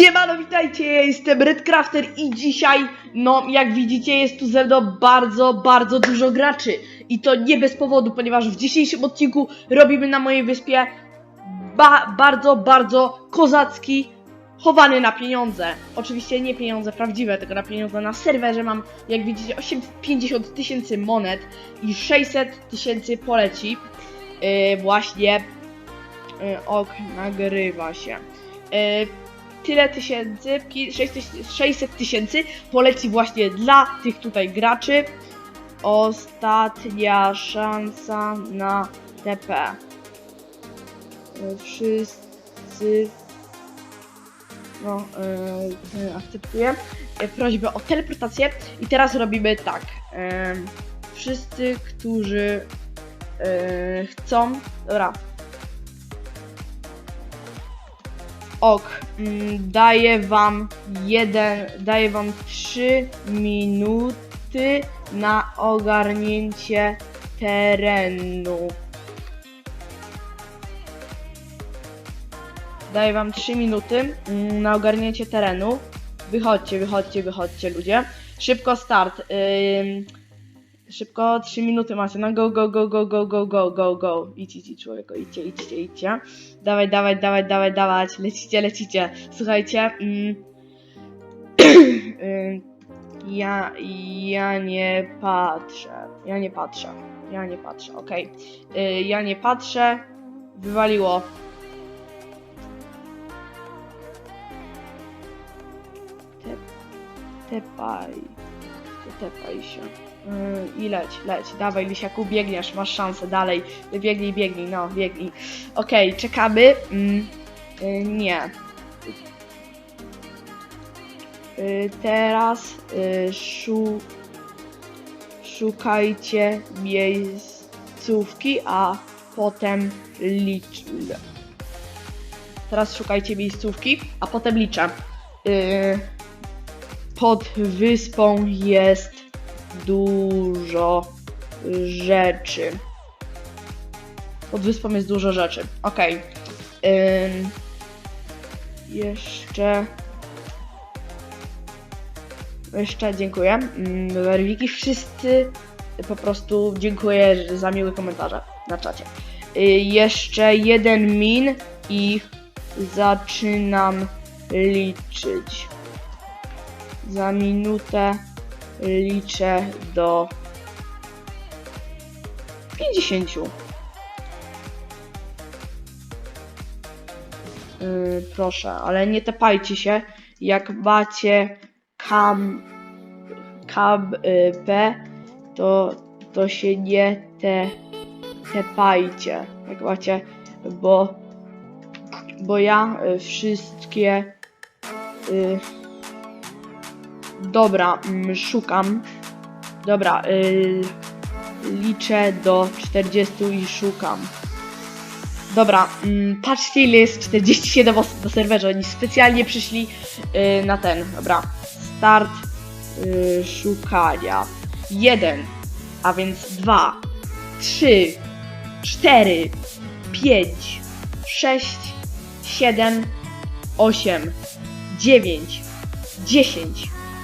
Siemano, witajcie, ja jestem Redcrafter i dzisiaj, no jak widzicie jest tu ze mną bardzo, bardzo dużo graczy i to nie bez powodu, ponieważ w dzisiejszym odcinku robimy na mojej wyspie ba bardzo, bardzo kozacki, chowany na pieniądze. Oczywiście nie pieniądze prawdziwe, tylko na pieniądze na serwerze mam, jak widzicie, 850 tysięcy monet i 600 tysięcy poleci. Yy, właśnie, yy, ok, nagrywa się. Yy, tyle tysięcy, pi- 600 600 tysięcy poleci właśnie dla tych tutaj graczy. Ostatnia szansa na TP. E, Wszyscy no, yy, akceptuję prośbę o teleportację i teraz robimy tak. E, wszyscy, którzy e, chcą, dobra, Ok, mm, daję wam jeden, daję wam 3 minuty na ogarnięcie terenu. Daję wam 3 minuty mm, na ogarnięcie terenu. Wychodźcie, wychodźcie, wychodźcie ludzie. Szybko start. Ym, szybko 3 minuty macie. No go, go, go, go, go, go, go, go, go. Idź, idź, człowieku, idźcie, idźcie, idźcie. Dawaj, dawaj, dawaj, dawaj, dawać. Lecicie, lecicie. Słuchajcie. Mm, Ym, ja, ja nie patrzę. Ja nie patrzę. Ja nie patrzę, okej. Y, Ja nie patrzę. Wywaliło. Te, tepaj. Tepaj się. Yy, I leć, leć. Dawaj, Lisiaku, biegniesz, masz szansę dalej. Biegnij, biegnij, no, biegnij. Okej, czekamy. Mm, y, nie. Y, teraz y, szu, szukajcie miejscówki, a potem licz. Teraz szukajcie miejscówki, a potem liczę. Y, pod wyspą jest dużo rzeczy. Pod wyspą jest dużo rzeczy. Okej. Ym, jeszcze. Jeszcze dziękuję. Ym, Werwiki, wszyscy po prostu dziękuję za miłe komentarze na czacie. Y, jeszcze jeden min i zaczynam liczyć. Za minutę liczę do 50. Yy, proszę, ale nie tepajcie się. Jak macie kam, KP, to, to się nie te, tepajcie. Jak macie, bo, bo ja y, wszystkie. Y, Dobra, mm, szukam. Dobra, y, liczę do 40 i szukam. Dobra, mm, patrzcie ile jest 47 osób na serwerze. Oni specjalnie przyszli y, na ten. Dobra, start y, szukania. 1, a więc 2, 3, 4, 5, 6, 7, 8, 9, 10,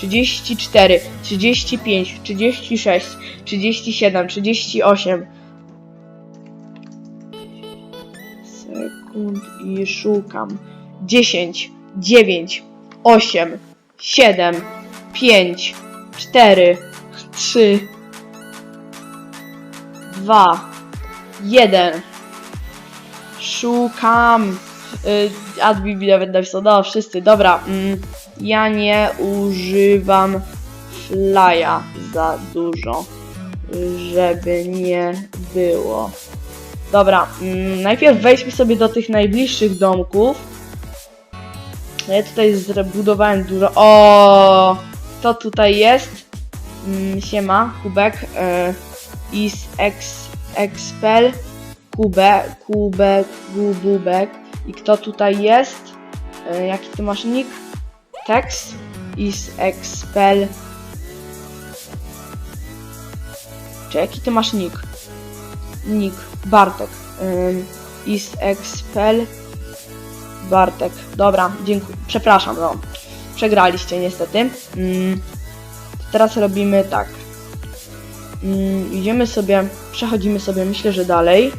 34, 35, 36, 37, 38 sekund i szukam. 10, 9, 8, 7, 5, 4, 3, 2, 1 Szukam. Y, admin mi nawet napisał, no wszyscy, dobra mm, ja nie używam flya za dużo, żeby nie było. Dobra, mm, najpierw wejdźmy sobie do tych najbliższych domków. Ja tutaj zbudowałem dużo. O, to tutaj jest. Mm, siema, kubek. E, is ex, expel. Kube, kubek, kububek. I kto tutaj jest? E, jaki ty masz nick? Text is expel. Czy jaki ty masz nick? Nick Bartek. Ym, is expel Bartek. Dobra, dziękuję. Przepraszam, no. Przegraliście niestety. Teraz robimy tak. Idziemy sobie, przechodzimy sobie, myślę, że dalej.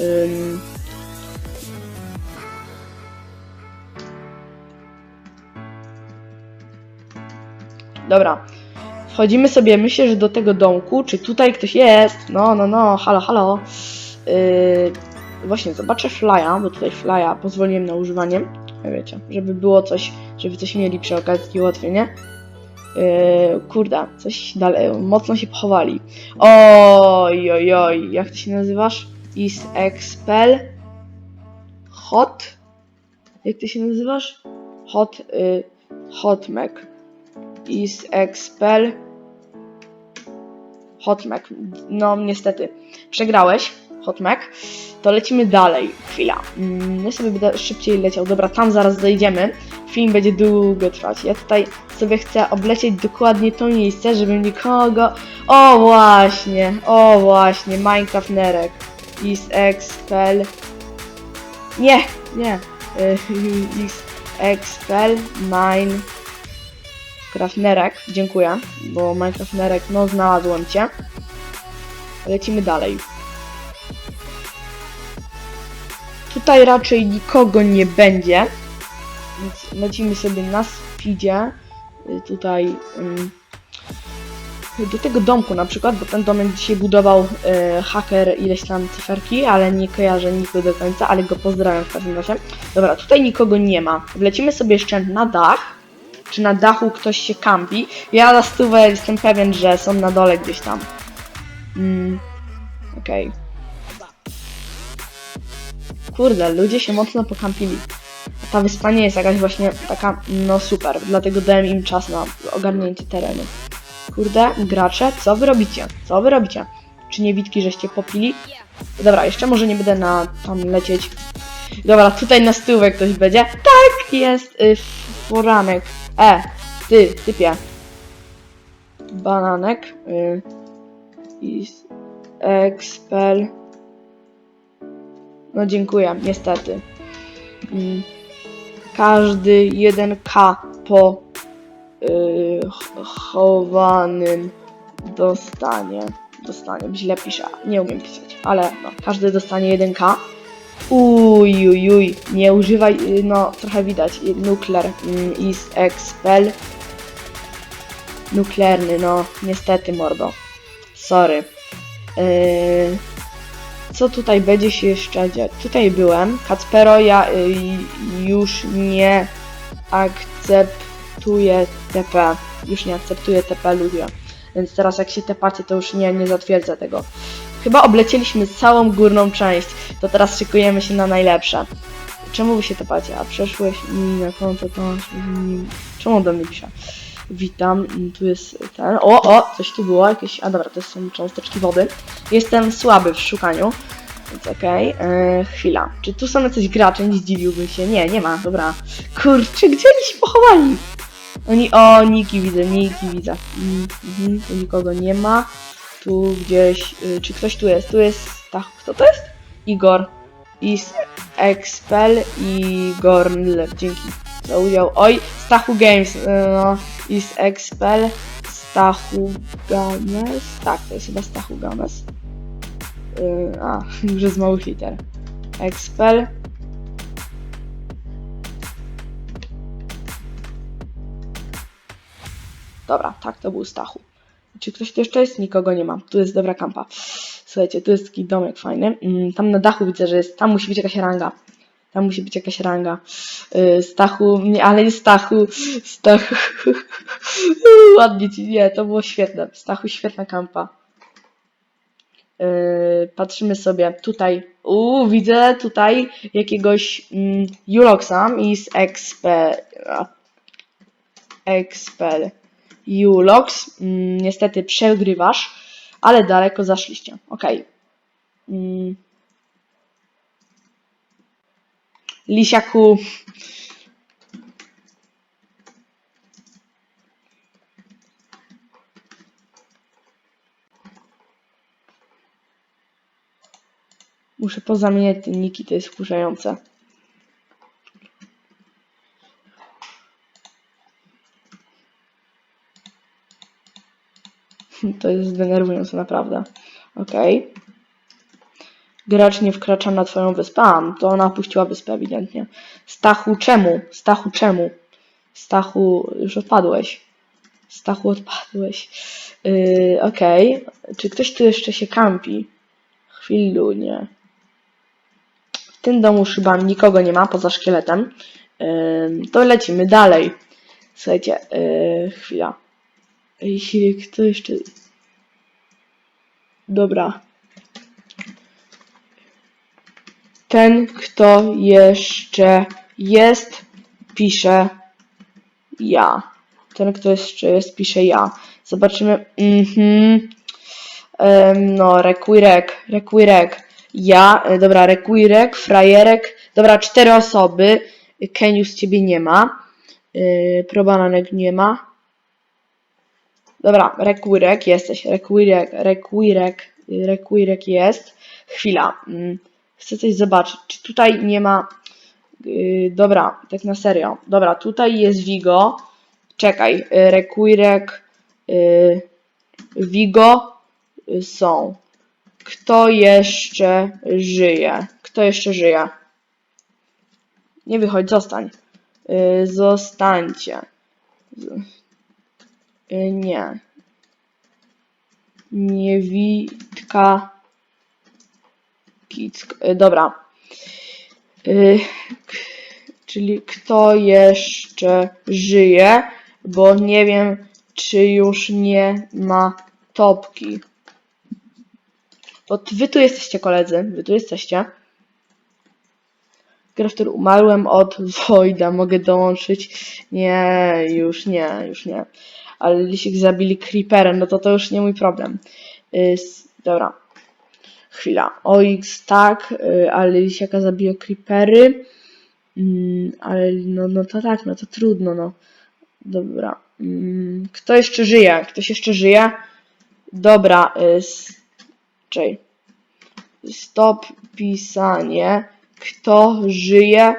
Ym, Dobra. Wchodzimy sobie, myślę, że do tego domku. Czy tutaj ktoś jest? No, no, no, halo, halo. Yy, właśnie, zobaczę flya, bo tutaj flya pozwoliłem na używanie. Wiecie, żeby było coś, żeby coś mieli przy okazji ułatwienie. Yy, kurde, coś dalej, mocno się pochowali. Oj, oj, oj, jak ty się nazywasz? Is expel hot? Jak ty się nazywasz? Hot, y, hot Mac is expel Hotmac. No niestety, przegrałeś Hotmac. To lecimy dalej. Chwila. Mm, Ja sobie będę szybciej leciał. Dobra, tam zaraz dojdziemy. Film będzie długo trwać. Ja tutaj sobie chcę oblecieć dokładnie to miejsce, żeby nikogo... O właśnie, o właśnie, Minecraft Nerek. Is expel... Nie, nie. Y, Is expel mine... Minecraft Nerek, dziękuję, bo Minecraft Nerek, no znalazłem cię. Lecimy dalej. Tutaj raczej nikogo nie będzie, więc lecimy sobie na speedzie. Y, Tutaj ym, do tego domku na przykład, bo ten domek dzisiaj budował y, haker ileś tam cyferki, ale nie kojarzę nikogo do końca, ale go pozdrawiam w każdym razie. Dobra, tutaj nikogo nie ma. Wlecimy sobie jeszcze na dach czy na dachu ktoś się kampi. Ja na stówę jestem pewien, że są na dole gdzieś tam. Mm, okej. Kurde, ludzie się mocno pokampili. Ta wyspa nie jest jakaś właśnie taka, no super, dlatego dałem im czas na ogarnięcie terenu. Kurde, gracze, co wy robicie? Co wy robicie? Czy niewidki żeście popili? Dobra, jeszcze może nie będę na tam lecieć. Dobra, tutaj na stówę ktoś będzie. Tak, jest y, foranek. E, ty, typie. Bananek. Y, is expel. No dziękuję, niestety. Mm, każdy 1K po y, ch- chowanym dostanie. Dostanie, źle piszę, nie umiem pisać, ale no, każdy dostanie 1K. Uj, uj, uj, nie używaj, y, no trochę widać, y, nuklear mm, is expel. Nuklearny, no niestety mordo. Sorry. Yy, co tutaj będzie się jeszcze dziać? Tutaj byłem. Kacpero, ja y, już nie akceptuję TP. Już nie akceptuję TP ludzie. Więc teraz jak się tepacie, to już nie, nie zatwierdza tego. Chyba oblecieliśmy całą górną część, to teraz szykujemy się na najlepsze. Czemu wy się tepacie? A przeszłeś mi na konto, to. Czemu do mnie pisze? Witam, tu jest ten... O, o, coś tu było, jakieś... A dobra, to są cząsteczki wody. Jestem słaby w szukaniu, więc okej. Yy, chwila, czy tu są jacyś gracze? Nie zdziwiłbym się. Nie, nie ma, dobra. Kurczę, gdzie oni się pochowali? Oni, o, Niki widzę, Niki widzę. Mm, tu nikogo nie ma. Tu gdzieś, y, czy ktoś tu jest? Tu jest, tak, kto to jest? Igor. Is Expel Igor Miller, dzięki za udział. Oj, Stachu Games, y, no, Is Expel Stachu Games, tak, to jest chyba Stachu Games. Y, a, już z małych liter. Expel Dobra, tak, to był Stachu. Czy ktoś tu jeszcze jest? Nikogo nie ma. Tu jest dobra kampa. Słuchajcie, tu jest taki domek fajny. Mm, Tam na dachu widzę, że jest. Tam musi być jakaś ranga. Tam musi być jakaś ranga. Stachu, nie, ale nie Stachu. Stachu. Ładnie ci, nie, to było świetne. Stachu, świetna kampa. Yy, patrzymy sobie tutaj. Uuu, widzę tutaj jakiegoś mm, Juloxa i z Expel. Expel. Julox. Mm, niestety przegrywasz, ale daleko zaszliście. Okej. Mm. Lisiaku. Muszę pozamieniać te niki, to jest wkurzające. To jest denerwujące naprawdę. Okej. Gracz nie wkracza na twoją wyspę. A, to ona opuściła wyspę ewidentnie. Stachu, czemu? Stachu, czemu? Stachu, już odpadłeś. Stachu, odpadłeś. Yy. Czy ktoś tu jeszcze się kampi? Chwilu, nie. W tym domu chyba nikogo nie ma poza szkieletem. Yy, to lecimy dalej. Słuchajcie, yy, chwila. Jeśli kto jeszcze. Dobra. Ten, kto jeszcze jest, pisze ja. Ten, kto jeszcze jest, pisze ja. Zobaczymy. Mhm. Em, no, requirek, requirek. Ja, e, dobra, requirek, frajerek. Dobra, cztery osoby. Kenius ciebie nie ma. Yy, Probananek nie ma. Dobra, requirek, jesteś. Requirek, y, requirek jest. Chwila. mm, Chcę coś zobaczyć. Czy tutaj nie ma. Yy, dobra, tak na serio. Dobra, tutaj jest Vigo. Czekaj. y, Requirek, yy, Vigo y, są. Kto jeszcze żyje? Kto jeszcze żyje? Nie wychodź, zostań. Zostańcie. Y, Nie. Niewitka. Kick. y, Dobra. K- Czyli kto jeszcze żyje, bo nie wiem, czy już nie ma topki. Bo wy tu jesteście, koledzy. Wy tu jesteście. Krafter umarłem od Wojda. Mogę dołączyć? Nie, już nie, już nie ale Lisik zabili Creeperem, no to to już nie mój problem. Y, dobra. Chwila. OX tak, y, ale Lisiaka zabiło Creepery. Mm, ale no, no to tak, no to trudno, no. Dobra. Mm, kto jeszcze żyje? Ktoś jeszcze żyje? Dobra. Y, s- czekaj. Stop pisanie. Kto żyje?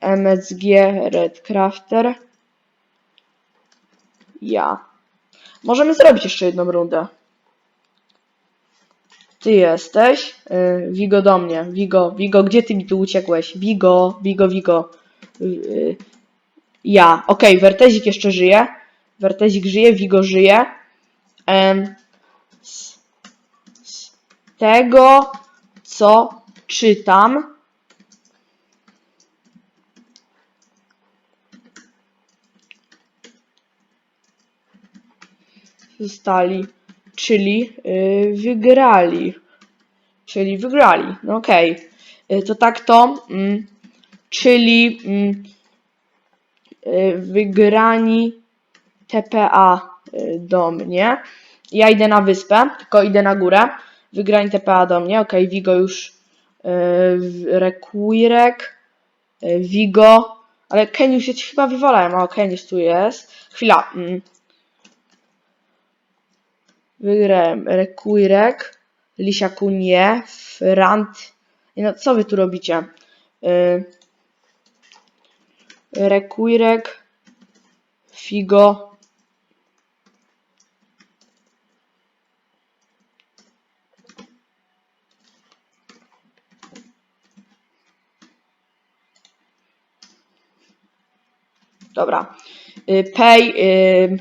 MSG Redcrafter. Ja. Możemy zrobić jeszcze jedną rundę. Ty jesteś. Yy, Wigo do mnie. Wigo, Wigo, gdzie ty mi tu uciekłeś? Wigo, Wigo, Wigo. Yy, ja. Okej, Wertezik jeszcze żyje. Wertezik żyje, Wigo żyje. Z, z tego, co czytam, zostali, czyli y, wygrali. Czyli wygrali. No okej. Y, To tak to, mm, czyli mm, y, wygrani TPA y, do mnie. Ja idę na wyspę, tylko idę na górę. Wygrani TPA do mnie. Okej, Vigo już y, Requirek, y, Vigo, ale Kenius ja ci chyba wywalałem. O, Kenius tu jest. Chwila. Mm. Wygrałem Requirek, Lisiaku nie, Frant. No, co wy tu robicie? Yy, Requirek, Figo. Dobra. Y, Pay, y,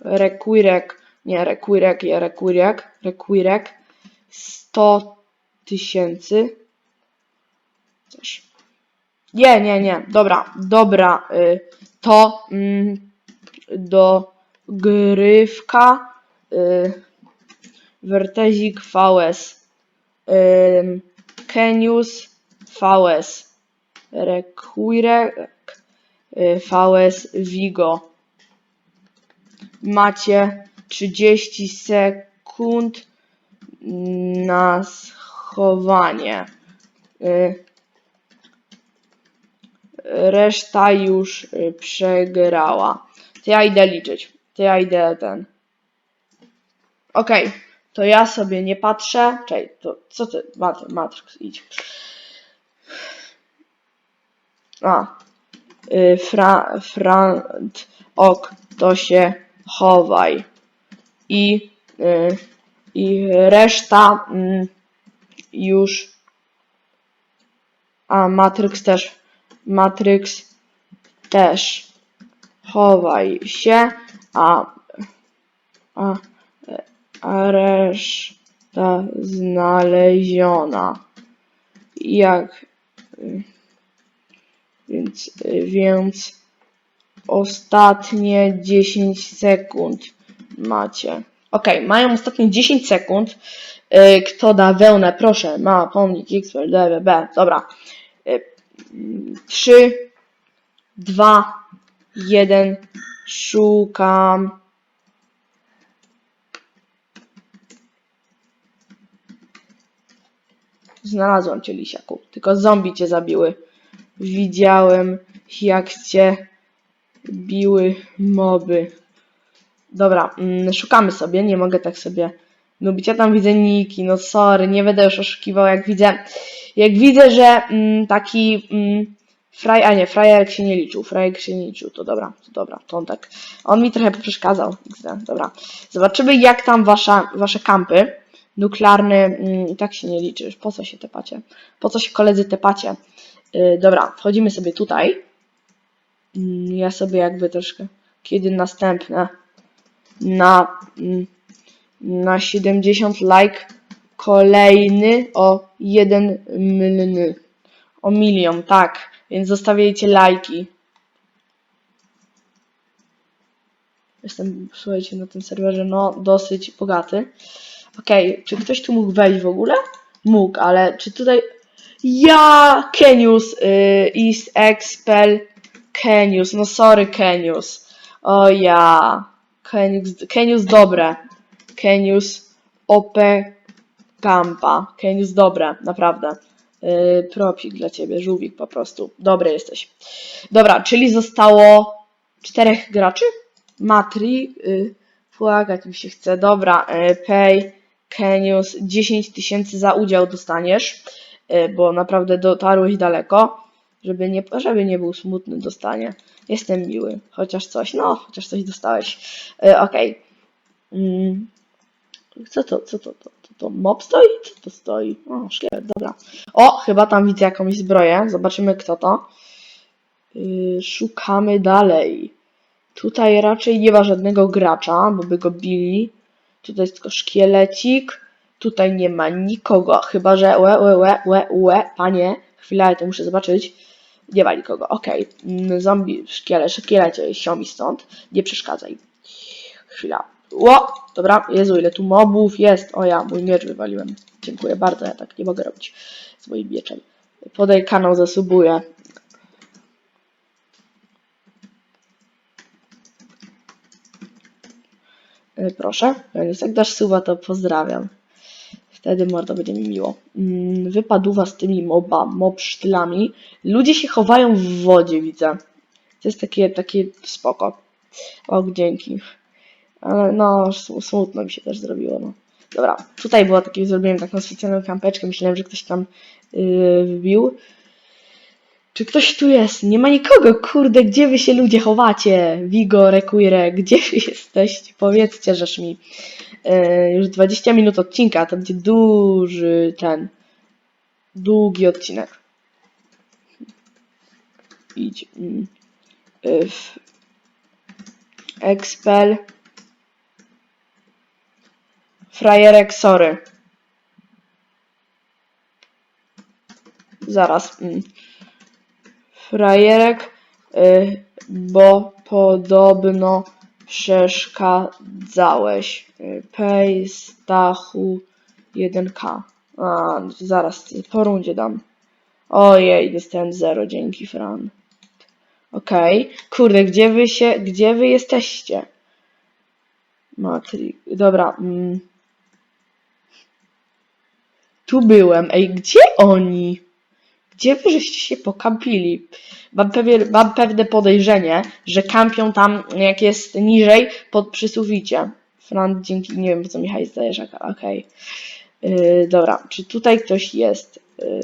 Requirek, nie, Requirek, nie, Requirek, Requirek, 100 tysięcy. Coś. Nie, nie, nie, dobra, dobra, y, to mm, do grywka y, Wertezik VS ym, Kenius VS Require y, VS Vigo. Macie 30 sekund na schowanie. Y, Reszta już y, przegrała. To ja idę liczyć. To ja idę ten. Okej, to ja sobie nie patrzę. Czekaj, to co ty? Mat Matrix, idź. A. Y, fra, front, ok, to się chowaj. I, y, i reszta mm, już. A Matrix też. Matrix też. Chowaj się, a, a, a reszta znaleziona. Jak y, więc, y, więc ostatnie 10 sekund macie. Ok, mają ostatnie 10 sekund. Y, Kto da wełnę? Proszę, ma pomnik XP, DBB. Dobra. 3, 2, 1. Szukam. Znalazłam cię, Lisiaku. Tylko zombie cię zabiły. Widziałem, jak cię biły moby. Dobra, mm, szukamy sobie. Nie mogę tak sobie lubić. Ja tam widzę niki. No sorry, nie będę już oszukiwał. Jak widzę, jak widzę, że mm, taki mm, fraj, a nie, frajerek się nie liczył. Frajerek się nie liczył. To dobra, to dobra. To on tak. On mi trochę przeszkadzał. XD, Dobra. Zobaczymy, jak tam wasza, wasze kampy. Nuklearny mm, i tak się nie liczysz. Po co się tepacie? Po co się koledzy tepacie? Yy, dobra, wchodzimy sobie tutaj. Mm, Ja sobie jakby troszkę. Kiedy następne? Na, mm, na 70 like. Kolejny o 1 mln. O milion, tak. Więc zostawiajcie lajki. Jestem, słuchajcie, na tym serwerze, no, dosyć bogaty. Okej, czy ktoś tu mógł wejść w ogóle? Mógł, ale czy tutaj... Ja! Kenius! Y, is expel Kenius. No sorry, Kenius. O ja. Kenius, Kenius dobre. Kenius OP Kampa. Kenius dobre, naprawdę. Yy, propik dla ciebie, żółwik po prostu. Dobry jesteś. Dobra, czyli zostało czterech graczy? Matri, yy, płakać mi się chce. Dobra, yy, pay, Kenius, 10 tysięcy za udział dostaniesz, yy, bo naprawdę dotarłeś daleko. Żeby nie, żeby nie był smutny, dostanie. Jestem miły, chociaż coś, no, chociaż coś dostałeś. Yy, Okej. Mm. Co to, co to, to, to, to mob stoi? Co to stoi? O, szkielet, dobra. O, chyba tam widzę jakąś zbroję. Zobaczymy kto to. Yy, szukamy dalej. Tutaj raczej nie ma żadnego gracza, bo by go bili. Tutaj jest tylko szkielecik. Tutaj nie ma nikogo, chyba że łe, łe, łe, łe, łe, panie. Chwila, ja to muszę zobaczyć. Nie ma nikogo, okej. Mm, Zombie, szkielet, szkielecie, siomi stąd. Nie przeszkadzaj. Chwila. Ło! Dobra, Jezu, ile tu mobów jest. O ja, mój miecz wywaliłem. Dziękuję bardzo, ja tak nie mogę robić z moim mieczem. Podaj kanał, zasubuję. E, Proszę, jak dasz suba, to pozdrawiam. Wtedy mordo będzie mi miło. Mm, Wypadła z tymi moba, mob sztylami. Ludzie się chowają w wodzie, widzę. To jest takie, takie spoko. O, dzięki. Ale no, sm- smutno mi się też zrobiło, no. Dobra, tutaj było takie, zrobiłem taką specjalną kampeczkę, myślałem, że ktoś tam yy, wbił. Czy ktoś tu jest? Nie ma nikogo, kurde, gdzie wy się ludzie chowacie? Vigo, Require, gdzie wy jesteście? Powiedzcie, żeż mi. Yy, już 20 minut odcinka, to będzie duży ten, długi odcinek. Idź. Mm. Yy, w- Expel. Frajerek, sorry. Zaraz. mm. Frajerek, y, bo podobno przeszkadzałeś. Y, Pay Stachu 1K. A, zaraz, po rundzie dam. Ojej, dostałem zero, dzięki Fran. Okej. Kurde, gdzie wy się, gdzie wy jesteście? Matrix, dobra. Mm. Tu byłem. Ej, gdzie oni? Gdzie wy żeście się pokampili? Mam, mam pewne podejrzenie, że kampią tam, jak jest niżej, pod przy suficie. Fran, dzięki, nie wiem, co mi hajs dajesz, okej. Yy, dobra, czy tutaj ktoś jest? Yy.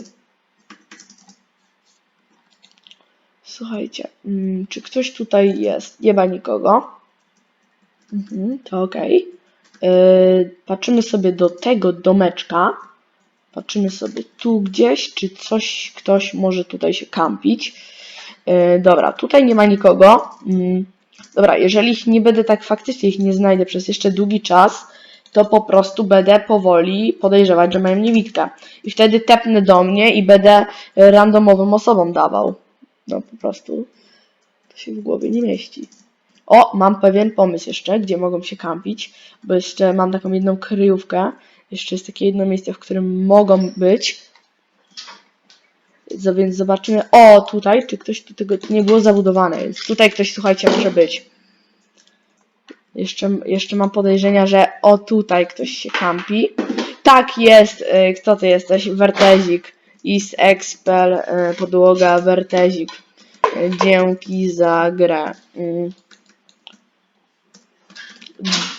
Słuchajcie, mm, czy ktoś tutaj jest? Nie ma nikogo. Mhm, to okej. Yy, patrzymy sobie do tego domeczka. Patrzymy sobie tu gdzieś, czy coś, ktoś może tutaj się kampić. Yy, dobra, tutaj nie ma nikogo. Mm, dobra, jeżeli ich nie będę tak faktycznie ich nie znajdę przez jeszcze długi czas, to po prostu będę powoli podejrzewać, że mają niewidkę. I wtedy tepnę do mnie i będę randomowym osobom dawał. No po prostu to się w głowie nie mieści. O, mam pewien pomysł jeszcze, gdzie mogą się kampić, bo jeszcze mam taką jedną kryjówkę. Jeszcze jest takie jedno miejsce, w którym mogą być. Więc zobaczymy. O, tutaj, czy ktoś tu tego nie było zabudowane, więc tutaj ktoś, słuchajcie, może być. Jeszcze, jeszcze mam podejrzenia, że o tutaj ktoś się kampi. Tak jest, y, kto ty jesteś? Wertezik. Is Expel, y, podłoga, Wertezik. Dzięki za grę. Mm.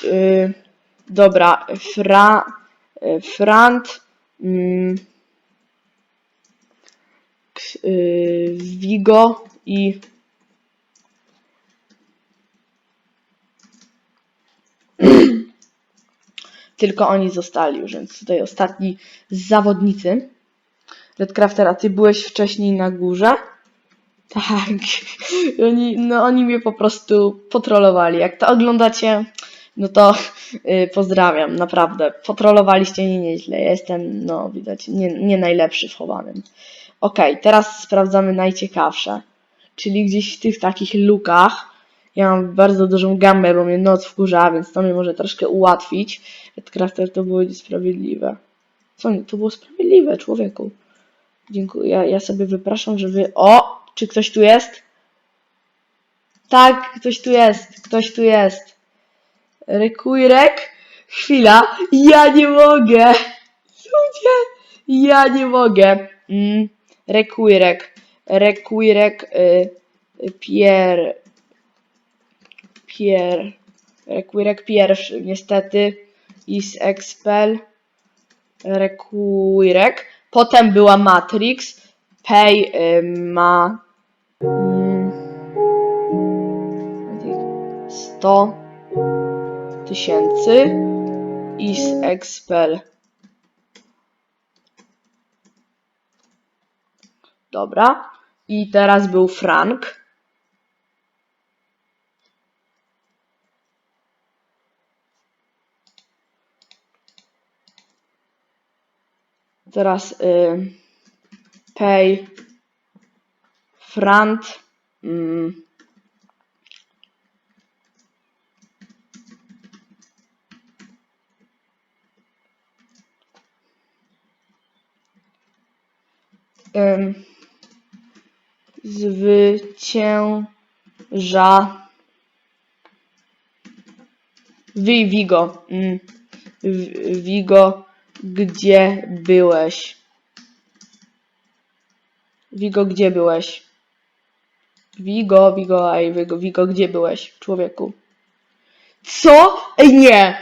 Y, Dobra, Fra, Frant, mm, y, Vigo i tylko oni zostali już, więc tutaj ostatni zawodnicy. Redcrafter, a ty byłeś wcześniej na górze? Tak. Oni, no oni mnie po prostu potrollowali. Jak to oglądacie, no to y, pozdrawiam, naprawdę. Potrollowaliście mnie nieźle. Ja jestem, no widać, nie, nie najlepszy w chowanym. Okej, teraz sprawdzamy najciekawsze. Czyli gdzieś w tych takich lukach. Ja mam bardzo dużą gamę, bo mnie noc wkurza, więc to mnie może troszkę ułatwić. Redcrafter to było niesprawiedliwe. Co nie? To było sprawiedliwe, człowieku. Dziękuję. Ja, ja sobie wypraszam, żeby. O! Czy ktoś tu jest? Tak, ktoś tu jest. Ktoś tu jest. Rekujrek? Chwila. Ja nie mogę. Ludzie. Ja nie mogę. Mm. Rekujrek. Rekujrek. Y, Pier. Pier. Requirek pierwszy. Niestety. Is expel. Requirek. Potem była Matrix. Pay y, ma mm, 100 tysięcy. Is expel. Dobra. I teraz był Frank. Teraz y, pay front mm, zwycięża Vigo mm, W- Vigo gdzie byłeś Wigo, gdzie byłeś? Wigo, Wigo, ej, Wigo, Wigo, gdzie byłeś, człowieku? Co? Ej, nie!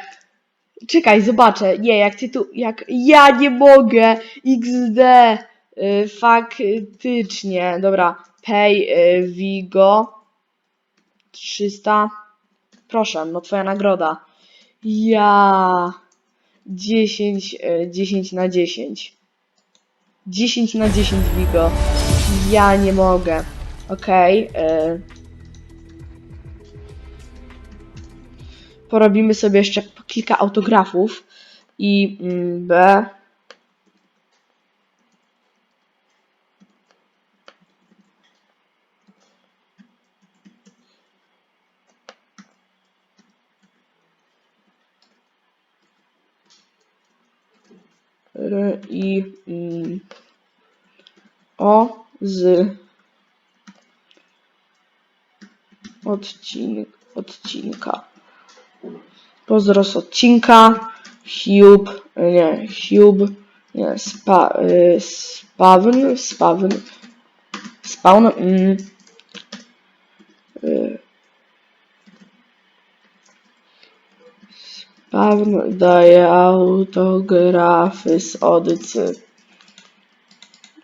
Czekaj, zobaczę. Nie, jak ty tu, jak ja nie mogę. XD. Y, faktycznie. Dobra. Pay y, Vigo. 300. Proszę, no twoja nagroda. Ja. 10, y, 10 na 10. 10 na 10 Vigo. Ja nie mogę. Okej. y. Porobimy sobie jeszcze kilka autografów. I mm, B. R i mm, o z odcink, odcinka. Pozdro odcinka. Hiub, nie, hiub, nie, spa, y, spawn, spawn, spawn, mm, spawn daje autografy z odycy.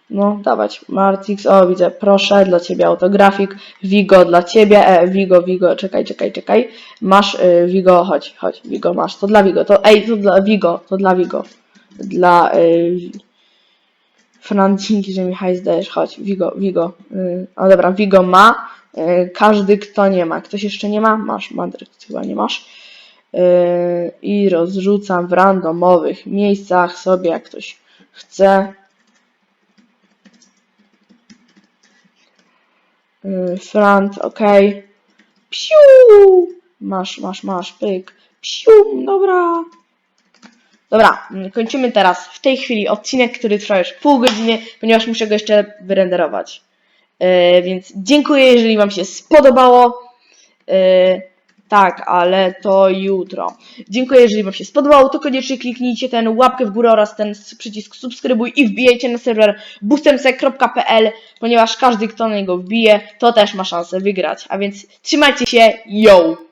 No, dawać. Martix, o widzę, proszę, dla ciebie autografik. Wigo dla ciebie, e, Wigo, Wigo, czekaj, czekaj, czekaj. Masz, y, Wigo, chodź, chodź, Wigo masz, to dla Wigo, to, ej, to dla Wigo, to dla Wigo. Dla, y, Fran, dzięki, że mi hajs dajesz, chodź, Wigo, Wigo. Y, o dobra, Wigo ma, y, każdy, kto nie ma. Ktoś jeszcze nie ma? Masz, Madryk, chyba nie masz. Y, I rozrzucam w randomowych miejscach sobie, jak ktoś chce. Y, Front, ok. Psiu! Masz, masz, masz, pyk. Psiu, dobra. Dobra, kończymy teraz w tej chwili odcinek, który trwa już pół godziny, ponieważ muszę go jeszcze wyrenderować. Yy, więc dziękuję, jeżeli Wam się spodobało. Yy, tak, ale to jutro. Dziękuję, jeżeli Wam się spodobało, to koniecznie kliknijcie ten łapkę w górę oraz ten przycisk subskrybuj i wbijajcie na serwer boostemsec.pl, ponieważ każdy, kto na niego wbije, to też ma szansę wygrać. A więc trzymajcie się, yo!